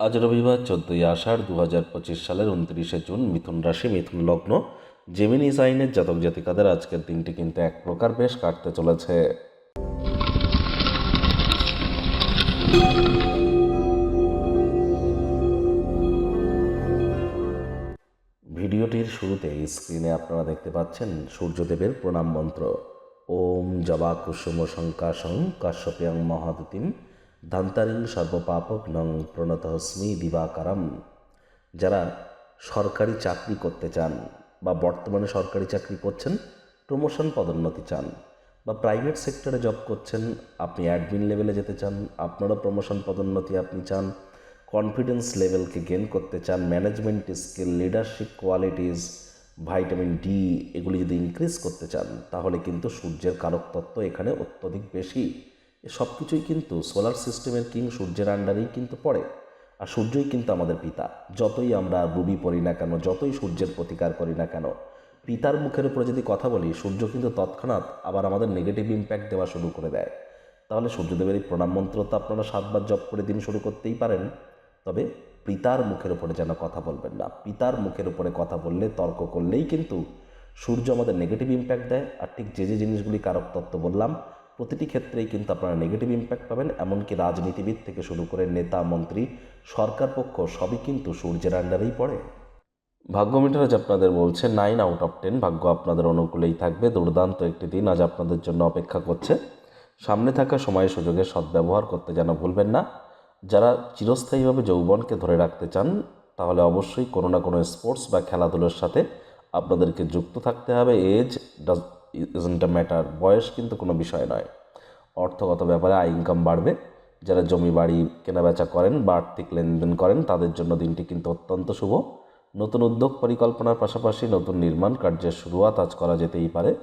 আজ রবিবার চোদ্দোই আষাঢ় দু হাজার পঁচিশ সালের উনত্রিশে জুন মিথুন রাশি মিথুন লগ্ন। জেমিনি সাইনের জাতক জাতিকাদের আজকের দিনটি কিন্তু এক প্রকার বেশ কাটতে চলেছে। ভিডিওটির শুরুতে স্ক্রিনে আপনারা দেখতে পাচ্ছেন সূর্যদেবের প্রণাম মন্ত্র। ওম জবা কুসুম শঙ্কাশং কাশ্যপ্যাং মহাদুতিম ধান্তারিং সর্বপাপক নং প্রণতহস্মি দিবাকারম। যারা সরকারি চাকরি করতে চান বা বর্তমানে সরকারি চাকরি করছেন প্রমোশন পদোন্নতি চান বা প্রাইভেট সেক্টরে জব করছেন, আপনি অ্যাডমিন লেভেলে যেতে চান, আপনারও প্রমোশন পদোন্নতি আপনি চান কনফিডেন্স লেভেলকে গেন করতে চান management skill leadership qualities vitamin D এগুলি যদি ইনক্রিজ করতে চান, তাহলে কিন্তু সূর্যের কারক তত্ত্ব এখানে অত্যধিক বেশি। সব কিছুই কিন্তু সোলার সিস্টেমের কিং সূর্যের আন্ডারেই কিন্তু পড়ে। আর সূর্যই কিন্তু আমাদের পিতা। যতই আমরা রুবি পড়ি না কেন, যতই সূর্যের প্রতিকার করি না কেন, পিতার মুখের উপরে যদি কথা বলি, সূর্য কিন্তু তৎক্ষণাৎ আবার আমাদের নেগেটিভ ইম্প্যাক্ট দেওয়া শুরু করে দেয়। তাহলে সূর্যদেবের এই প্রণাম মন্ত্র তো আপনারা সাতবার জপ করে দিন শুরু করতেই পারেন। তবে পিতার মুখের উপরে যেন কথা বলবেন না। পিতার মুখের উপরে কথা বললে, তর্ক করলেই কিন্তু সূর্য আমাদের নেগেটিভ ইম্প্যাক্ট দেয়। আর ঠিক যে যে জিনিসগুলি কারক তত্ত্ব বললাম প্রতিটি ক্ষেত্রেই কিন্তু আপনারা নেগেটিভ ইম্প্যাক্ট পাবেন, এমনকি রাজনীতিবিদ থেকে শুরু করে নেতা, মন্ত্রী, সরকার পক্ষ, সবই কিন্তু সূর্যের আন্ডারেই পড়ে। ভাগ্য মিটার আজ আপনাদের বলছে নাইন আউট অফ টেন ভাগ্য আপনাদের অনুকূলেই থাকবে। দুর্দান্ত একটি দিন আজ আপনাদের জন্য অপেক্ষা করছে। সামনে থাকা সময় সুযোগের সদ্ব্যবহার করতে যেন ভুলবেন না। যারা চিরস্থায়ীভাবে যৌবনকে ধরে রাখতে চান, তাহলে অবশ্যই কোনো না কোনো স্পোর্টস বা খেলাধুলোর সাথে আপনাদেরকে যুক্ত থাকতে হবে। এজ ইজন্ট ম্যাটার বয়স কিন্তু কোনো বিষয় নয়। অর্থগত ব্যাপারে আয় ইনকাম বাড়বে। যারা জমি বাড়ি কেনাবেচা করেন বা আর্থিক লেনদেন করেন, তাদের জন্য দিনটি কিন্তু অত্যন্ত শুভ। নতুন উদ্যোগ পরিকল্পনার পাশাপাশি নতুন নির্মাণ কার্যের শুরুয়াত আজ করা যেতেই পারে।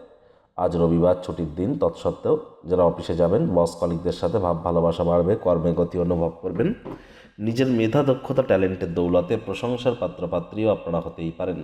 আজ রবিবার ছুটির দিন, তৎসত্ত্বেও যারা অফিসে যাবেন, বস কলিকদের সাথে ভাব ভালোবাসা বাড়বে, কর্মে গতি অনুভব করবেন। নিজের মেধা, দক্ষতা, ট্যালেন্টের দৌলতে প্রশংসার পাত্রপাত্রীও আপনারা হতেই পারেন।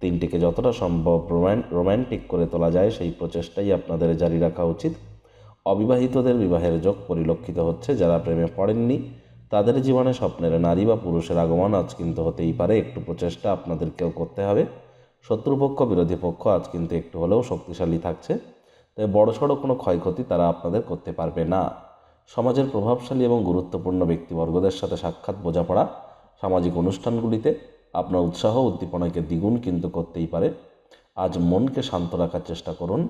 দিনটিকে যতটা সম্ভব রোম্যান্টিক করে তোলা যায় সেই প্রচেষ্টাই আপনাদের জারি রাখা উচিত। অবিবাহিতদের বিবাহের যোগ পরিলক্ষিত হচ্ছে যারা প্রেমে পড়েননি। তাদের জীবনে স্বপ্নের নারী বা পুরুষের আগমন আজ কিন্তু হতেই পারে। একটু প্রচেষ্টা আপনাদেরকেও করতে হবে। শত্রুপক্ষ, বিরোধী পক্ষ আজ কিন্তু একটু হলেও শক্তিশালী থাকছে। তাই বড়সড় কোনো ক্ষয়ক্ষতি তারা আপনাদের করতে পারবে না। সমাজের প্রভাবশালী এবং গুরুত্বপূর্ণ ব্যক্তিবর্গদের সাথে সাক্ষাৎ বোঝাপড়া সামাজিক অনুষ্ঠানগুলিতে আপনার উৎসাহ উদ্দীপনাকে দ্বিগুণ কিন্তু করতেই পারে। আজ মনকে শান্ত রাখার চেষ্টা করুন।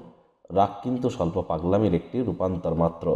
রাগ কিন্তু স্বল্প পাগলামির একটি রূপান্তর মাত্র।